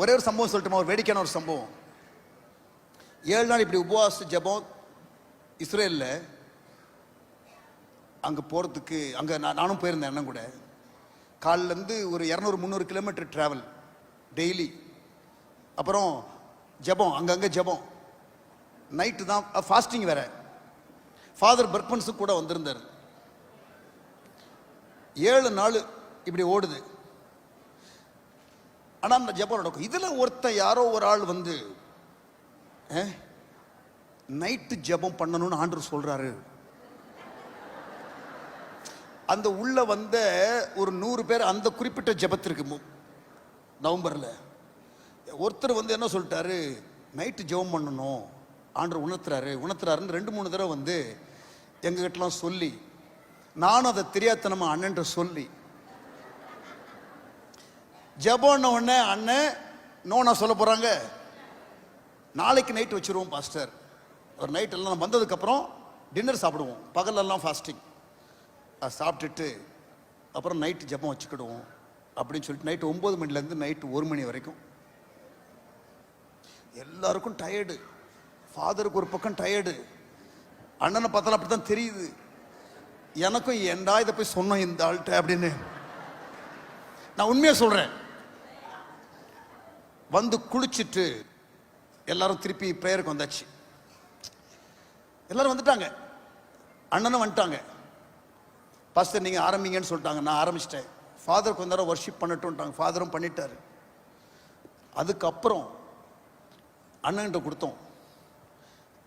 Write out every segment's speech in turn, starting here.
ஒரே ஒரு சம்பவம் சொல்லட்டுமா? ஒரு வேடிக்கையான ஒரு சம்பவம். ஏழு நாள் இப்படி உபவாச ஜெபம் இஸ்ரேலில் அங்கே போகிறதுக்கு அங்கே நான் நானும் போயிருந்தேன் அண்ணன் கூட. காலிலேருந்து ஒரு இரநூறு முந்நூறு கிலோமீட்டர் ட்ராவல் டெய்லி அப்புறம் ஜெபம் அங்கங்கே ஜெபம். நைட்டு தான் ஃபாஸ்டிங் வேற. ஃபாதர் பர்பன்ஸு கூட வந்திருந்தார். ஏழு நாள் இப்படி ஓடுது. ஆனால் அந்த ஜெபம் நடக்கும். இதில் ஒருத்தன் யாரோ ஒரு ஆள் வந்து நைட்டு ஜெபம் பண்ணணும்னு ஆண்டர் சொல்கிறாரு அந்த உள்ள வந்த ஒரு நூறு பேர் அந்த குறிப்பிட்ட ஜபத்திற்கு மு- ஒருத்தர் வந்து என்ன சொல்லிட்டாரு? நைட்டு ஜெபம் பண்ணணும். ஆண்டர் உணர்த்துறாரு. உணர்த்துறாருன்னு ரெண்டு மூணு தடவை வந்து எங்ககிட்டலாம் சொல்லி நானும் அதை தெரியாதனமா அண்ணன்ற சொல்லி ஜெபம்ன உடனே அண்ணன் நோனா சொல்ல போகிறாங்க நாளைக்கு நைட் வச்சிருவோம் பாஸ்டர் ஒரு நைட் எல்லாம் வந்ததுக்கப்புறம் டின்னர் சாப்பிடுவோம். பகலெல்லாம் ஃபாஸ்டிங் சாப்பிட்டுட்டு அப்புறம் நைட்டு ஜெபம் வச்சுக்கிடுவோம். அப்படின்னு சொல்லிட்டு நைட்டு ஒம்பது மணிலேருந்து நைட்டு ஒரு மணி வரைக்கும். எல்லாருக்கும் டயர்டு ஃபாதருக்கு ஒரு பக்கம் டயர்டு அண்ணனை பார்த்தாலும் அப்படி தான் தெரியுது. எனக்கும் ஏன்டா இதை போய் சொன்னோம் இந்த ஆள்கிட்ட அப்படின்னு. நான் உண்மையாக சொல்கிறேன் வந்து குளிச்சுட்டு எல்லாரும் திருப்பி ப்ரேயருக்கு வந்தாச்சு. எல்லாரும் வந்துட்டாங்க. அண்ணனும் வந்துட்டாங்க. பாஸ்டர் நீங்கள் ஆரம்பிங்கன்னு சொல்லிட்டாங்க. நான் ஆரம்பிச்சிட்டேன். ஃபாதர் கொஞ்ச நேரம் ஒர்ஷிப் பண்ணட்டும்ட்டாங்க. ஃபாதரும் பண்ணிட்டார். அதுக்கப்புறம் அண்ணன்கிட்ட கொடுத்தோம்.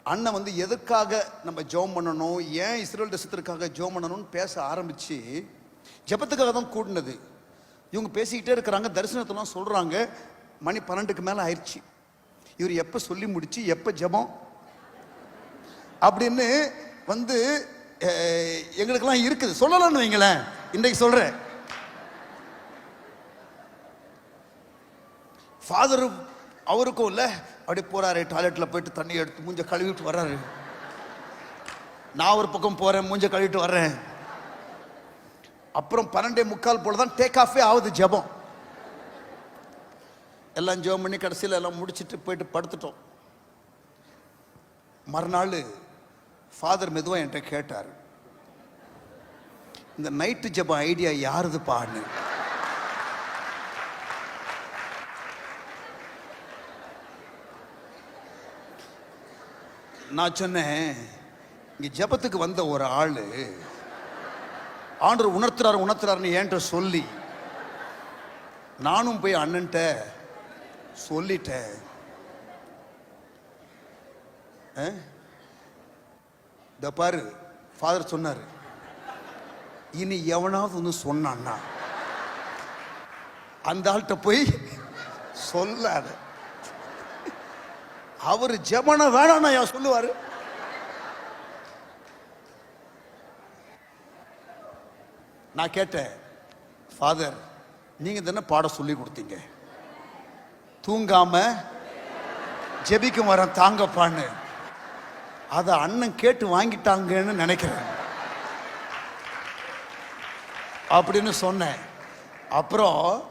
அண்ணன் வந்து எதுக்காக நம்ம ஜெபம் பண்ணணும்? ஏன் இஸ்ரேல் தேசத்திற்காக ஜோம் பண்ணணும்னு பேச ஆரம்பித்து ஜபத்துக்காக தான் கூடினது. இவங்க பேசிக்கிட்டே இருக்கிறாங்க. தரிசனத்தெல்லாம் சொல்கிறாங்க மணி பன்னெண்டுக்கு மேலே ஆயிடுச்சு இவர் எப்போ சொல்லி முடிச்சு எப்போ ஜெபம்? அப்படின்னு வந்து எங்களுக்கெல்லாம் இருக்குது. சொல்லலாம்னு வைங்களேன். இன்றைக்கு சொல்கிறேன் ஃபாதர் அவருக்கும் இல்லை. அப்படி போறாரு டாய்லெட்டில் போயிட்டு தண்ணி எடுத்து மூஞ்ச கழுவிட்டு வர்றாரு. நான் ஒரு பக்கம் போறேன் மூஞ்ச கழுவிட்டு வர்றேன். அப்புறம் பன்னெண்டே முக்கால் போல தான் டேக் ஆஃபே ஆகுது ஜெபம். எல்லாம் ஜெபம் பண்ணி கடைசியில் எல்லாம் முடிச்சிட்டு போயிட்டு படுத்துட்டோம். மறுநாள் ஃபாதர் மெதுவாக என்கிட்ட கேட்டார். இந்த நைட்டு ஜெபம் ஐடியா யாருது பாடு நான் சொன்னேன் இங்கே ஜெபத்துக்கு வந்த ஒரு ஆள் ஆண்டர் உணர்த்துறாரு உணர்த்துறாருன்னு ஏன்ட்ட சொல்லி நானும் போய் அண்ணன்ட்ட சொல்லிட்டேன். இந்த பாரு ஃபாதர் சொன்னாரு. இனி எவனாவது வந்து சொன்னான்னா அந்த ஆள்கிட்ட போய் சொல்லாத. அவர் ஜெபன வேணாம் நான் சொல்லுவாரு? நான் கேட்டேன் ஃபாதர் நீங்க தானே பாட சொல்லி கொடுத்தீங்க. தூங்காம ஜெபிக்கும் வர தாங்கப்பான்னு. அதை அண்ணன் கேட்டு வாங்கிட்டாங்கன்னு நினைக்கிறேன். அப்படின்னு சொன்னேன். அப்புறம்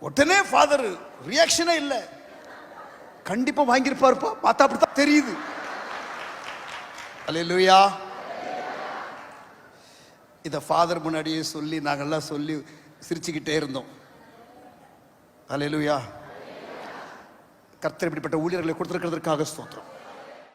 உடனே ஃபாதர் ரியாக்ஷனே இல்லை. கண்டிப்பாக வாங்கியிருப்பாருப்பா பார்த்தா அப்படித்தான் தெரியுது. அல்லேலூயா இதை ஃபாதர் முன்னாடியே சொல்லி நாங்கெல்லாம் சொல்லி சிரிச்சுக்கிட்டே இருந்தோம். அல்லேலூயா கர்த்தர் இப்படிப்பட்ட ஊழியர்களை கொடுத்திருக்கிறதுக்காக ஸ்தோத்திரம்.